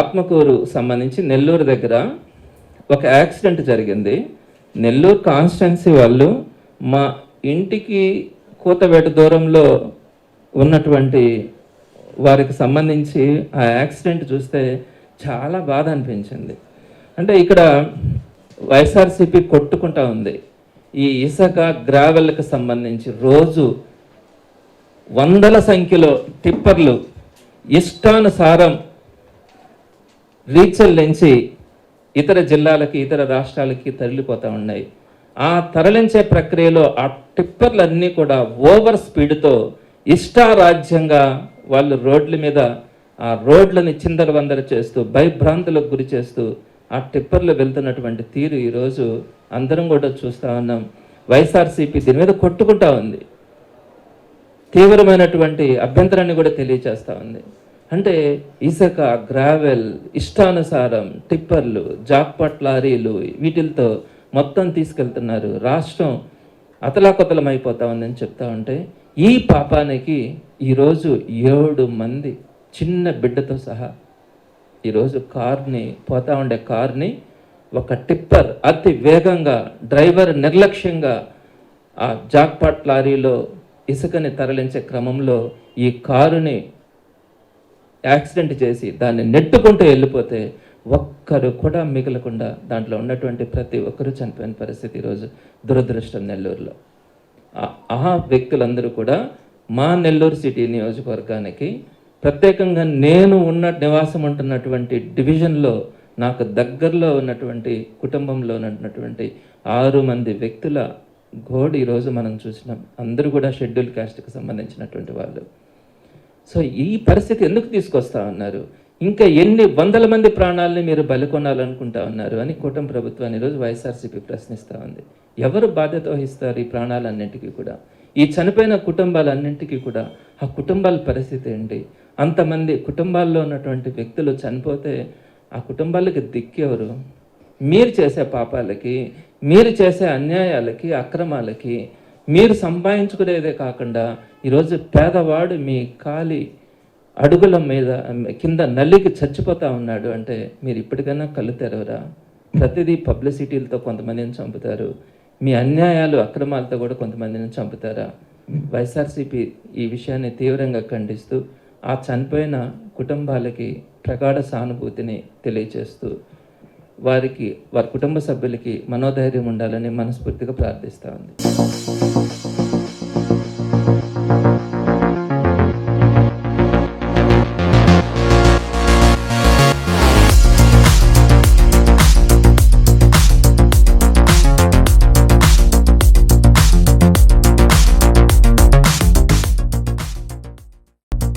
ఆత్మకూరు సంబంధించి నెల్లూరు దగ్గర ఒక యాక్సిడెంట్ జరిగింది. నెల్లూరు కాన్స్టెన్సీ వాళ్ళు మా ఇంటికి కూతవేట దూరంలో ఉన్నటువంటి వారికి సంబంధించి ఆ యాక్సిడెంట్ చూస్తే చాలా బాధ అనిపించింది. అంటే ఇక్కడ వైఎస్ఆర్సీపీ కొట్టుకుంటా ఉంది. ఈ ఇసుక గ్రావెల్కి సంబంధించి రోజు వందల సంఖ్యలో టిప్పర్లు ఇష్టానుసారం రీచల్ నుంచి ఇతర జిల్లాలకి ఇతర రాష్ట్రాలకి తరలిపోతూ ఉన్నాయి. ఆ తరలించే ప్రక్రియలో ఆ టిప్పర్లన్నీ కూడా ఓవర్ స్పీడ్తో ఇష్టారాజ్యంగా వాళ్ళు రోడ్ల మీద ఆ రోడ్లని చిందరవందర చేస్తూ భయభ్రాంతులకు గురి చేస్తూ ఆ టిప్పర్లు వెళ్తున్నటువంటి తీరు ఈరోజు అందరం కూడా చూస్తూ ఉన్నాం. వైఎస్ఆర్సీపీ దీని మీద కొట్టుకుంటా ఉంది. తీవ్రమైనటువంటి అభ్యంతరాన్ని కూడా తెలియచేస్తూ ఉంది. అంటే ఇసుక గ్రావెల్ ఇష్టానుసారం టిప్పర్లు జాక్పాట్ లారీలు వీటితో మొత్తం తీసుకెళ్తున్నారు. రాష్ట్రం అతలాకుతలం అయిపోతా ఉందని చెప్తా ఉంటే ఈ పాపానికి ఈరోజు ఏడు మంది చిన్న బిడ్డతో సహా ఈరోజు కార్ని పోతా ఉండే కార్ని ఒక టిప్పర్ అతి వేగంగా డ్రైవర్ నిర్లక్ష్యంగా ఆ జాక్పాట్ లారీలో ఇసుకని తరలించే క్రమంలో ఈ కారుని యాక్సిడెంట్ చేసి దాన్ని నెట్టుకుంటూ వెళ్ళిపోతే ఒక్కరు కూడా మిగలకుండా దాంట్లో ఉన్నటువంటి ప్రతి ఒక్కరూ చనిపోయిన పరిస్థితి ఈరోజు దురదృష్టం నెల్లూరులో. ఆ- వ్యక్తులందరూ కూడా మా నెల్లూరు సిటీ నియోజకవర్గానికి ప్రత్యేకంగా నేను ఉన్న నివాసం ఉంటున్నటువంటి డివిజన్లో నాకు దగ్గరలో ఉన్నటువంటి కుటుంబంలో ఉన్నటువంటి ఆరు మంది వ్యక్తుల గోడు ఈరోజు మనం చూసినాం. అందరూ కూడా షెడ్యూల్ క్యాస్ట్కి సంబంధించినటువంటి వాళ్ళు. సో ఈ పరిస్థితి ఎందుకు తీసుకొస్తా ఉన్నారు? ఇంకా ఎన్ని వందల మంది ప్రాణాలని మీరు బలికొనాలనుకుంటా ఉన్నారు అని కూటమి ప్రభుత్వాన్ని ఈరోజు వైఎస్ఆర్సీపీ ప్రశ్నిస్తూ ఉంది. ఎవరు బాధ్యత వహిస్తారు ఈ ప్రాణాలన్నింటికీ కూడా? ఈ చనిపోయిన కుటుంబాలన్నింటికీ కూడా? ఆ కుటుంబాల పరిస్థితి ఏంటి? అంతమంది కుటుంబాల్లో ఉన్నటువంటి వ్యక్తులు చనిపోతే ఆ కుటుంబాలకి దిక్కెవరు మీరు చేసే పాపాలకి మీరు చేసే అన్యాయాలకి అక్రమాలకి మీరు సంపాదించుకునేదే కాకుండా ఈరోజు పేదవాడు మీ కాలి అడుగుల మీద కింద నల్లికి చచ్చిపోతా ఉన్నాడు అంటే మీరు ఇప్పటికైనా కళ్ళు తెరవరా? ప్రతిదీ పబ్లిసిటీలతో కొంతమందిని చంపుతారు. మీ అన్యాయాలు అక్రమాలతో కూడా కొంతమందిని చంపుతారా? వైఎస్ఆర్సీపీ ఈ విషయాన్ని తీవ్రంగా ఖండిస్తూ ఆ చనిపోయిన కుటుంబాలకి ప్రగాఢ సానుభూతిని తెలియజేస్తూ వారికి వారి కుటుంబ సభ్యులకి మనోధైర్యం ఉండాలని మనస్ఫూర్తిగా ప్రార్థిస్తా ఉంది.